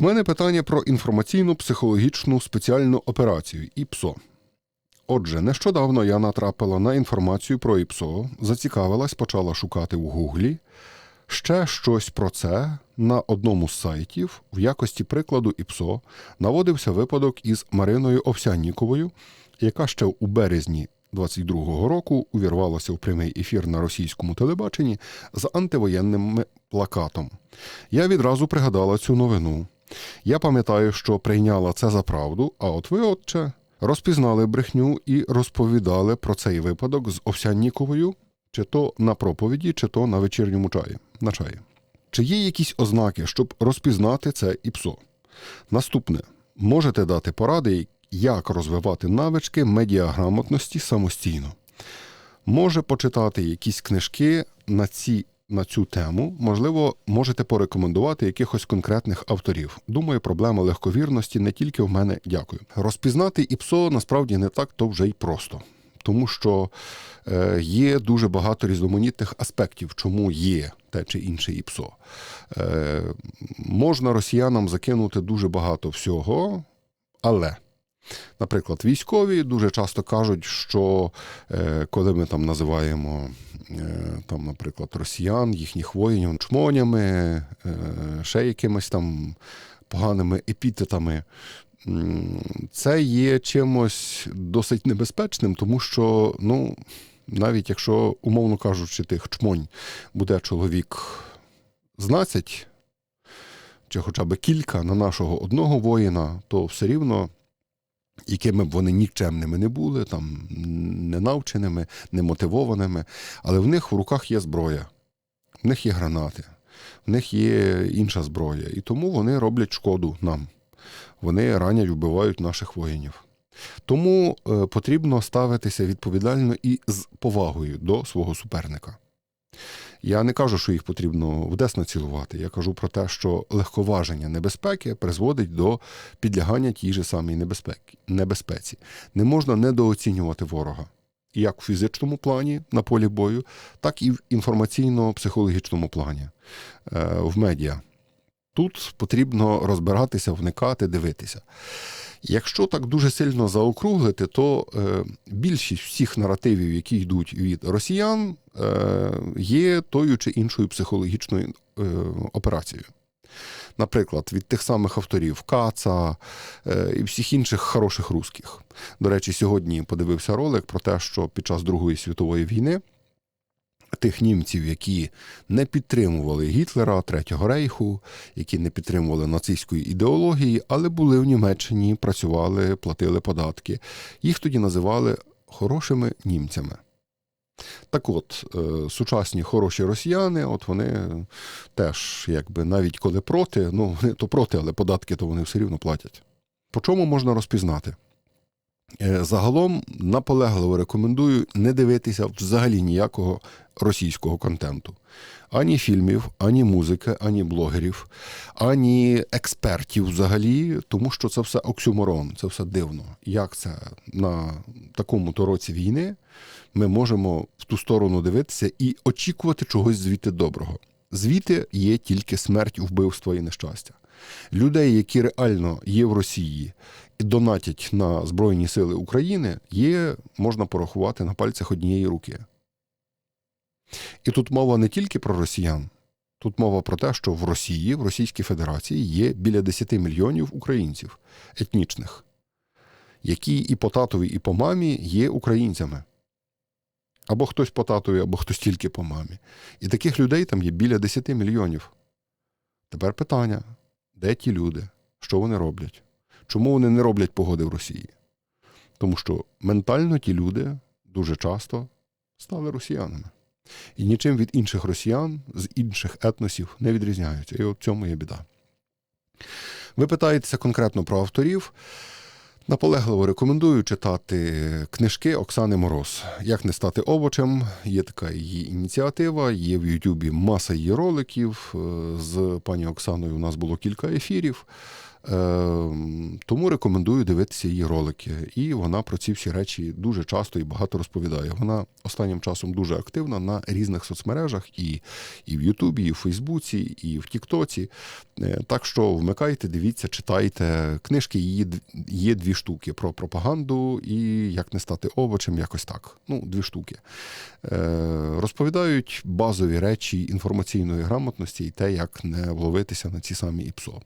В мене питання про інформаційну психологічну спеціальну операцію ІПСО. Отже, нещодавно я натрапила на інформацію про ІПСО, зацікавилась, почала шукати в Гуглі. Ще щось про це на одному з сайтів в якості прикладу ІПСО наводився випадок із Мариною Овсянніковою, яка ще у березні 22-го року увірвалася в прямий ефір на російському телебаченні з антивоєнним плакатом. Я відразу пригадала цю новину. Я пам'ятаю, що прийняла це за правду, а от ви, отче, розпізнали брехню і розповідали про цей випадок з Овсянніковою, чи то на проповіді, чи то на вечірньому чаї. На чаї. Чи є якісь ознаки, щоб розпізнати це ІПСО? Наступне. Можете дати поради, як розвивати навички медіаграмотності самостійно. Може почитати якісь книжки на ці. На цю тему, можливо, можете порекомендувати якихось конкретних авторів. Думаю, проблема легковірності не тільки в мене. Дякую. Розпізнати ІПСО насправді не так то вже й просто, тому що е, є дуже багато різноманітних аспектів, чому є те чи інше ІПСО. Е, можна росіянам закинути дуже багато всього, але. Наприклад, військові дуже часто кажуть, що е, коли ми там називаємо е, там, наприклад, росіян, їхніх воїнів чмонями, е, ще якимись там поганими епітетами, це є чимось досить небезпечним, тому що, ну, навіть якщо, умовно кажучи, тих чмонь буде чоловік знадцять, чи хоча б кілька на нашого одного воїна, то все рівно якими б вони нікчемними не були, там ненавченими, немотивованими, але в них в руках є зброя, в них є гранати, в них є інша зброя. І тому вони роблять шкоду нам. Вони ранять, вбивають наших воїнів. Тому е, потрібно ставитися відповідально і з повагою до свого суперника. Я не кажу, що їх потрібно вдесно цілувати. Я кажу про те, що легковаження небезпеки призводить до підлягання тій же самій небезпеки, небезпеці. Не можна недооцінювати ворога. Як у фізичному плані на полі бою, так і в інформаційно-психологічному плані е, в медіа. Тут потрібно розбиратися, вникати, дивитися. Якщо так дуже сильно заокруглити, то е, більшість всіх наративів, які йдуть від росіян, е, є тою чи іншою психологічною е, операцією. Наприклад, від тих самих авторів Каца е, і всіх інших хороших русських. До речі, сьогодні подивився ролик про те, що під час Другої світової війни тих німців, які не підтримували Гітлера, Третього рейху, які не підтримували нацистської ідеології, але були в Німеччині, працювали, платили податки. Їх тоді називали хорошими німцями. Так от, е, сучасні хороші росіяни, от вони теж, якби навіть коли проти, ну вони то проти, але податки то вони все рівно платять. По чому можна розпізнати? Е, загалом наполегливо рекомендую не дивитися взагалі ніякого російського контенту. Ані фільмів, ані музики, ані блогерів, ані експертів взагалі, тому що це все оксюморон, це все дивно. Як це на такому то році війни ми можемо в ту сторону дивитися і очікувати чогось звідти доброго? Звідти є тільки смерть, вбивство і нещастя. Людей, які реально є в Росії і донатять на Збройні Сили України, є, можна порахувати на пальцях однієї руки. І тут мова не тільки про росіян, тут мова про те, що в Росії, в Російській Федерації є біля 10 мільйонів українців етнічних, які і по татові, і по мамі є українцями. Або хтось по татові, або хтось тільки по мамі. І таких людей там є біля 10 мільйонів. Тепер питання: де ті люди? Що вони роблять? Чому вони не роблять погоди в Росії? Тому що ментально ті люди дуже часто стали росіянами. І нічим від інших росіян з інших етносів не відрізняються. І от в цьому є біда. Ви питаєтеся конкретно про авторів. Наполегливо рекомендую читати книжки Оксани Мороз. Як не стати овочем, є така її ініціатива, є в Ютубі маса її роликів. З пані Оксаною у нас було кілька ефірів. Тому рекомендую дивитися її ролики. І вона про ці всі речі дуже часто і багато розповідає. Вона останнім часом дуже активна на різних соцмережах, і, і в Ютубі, і в Фейсбуці, і в Тіктоці. Е, Так що вмикайте, дивіться, читайте. Книжки її є дві штуки про пропаганду і як не стати овочем, якось так. Ну, дві штуки. Е, Розповідають базові речі інформаційної грамотності і те, як не вловитися на ці самі ІПСО.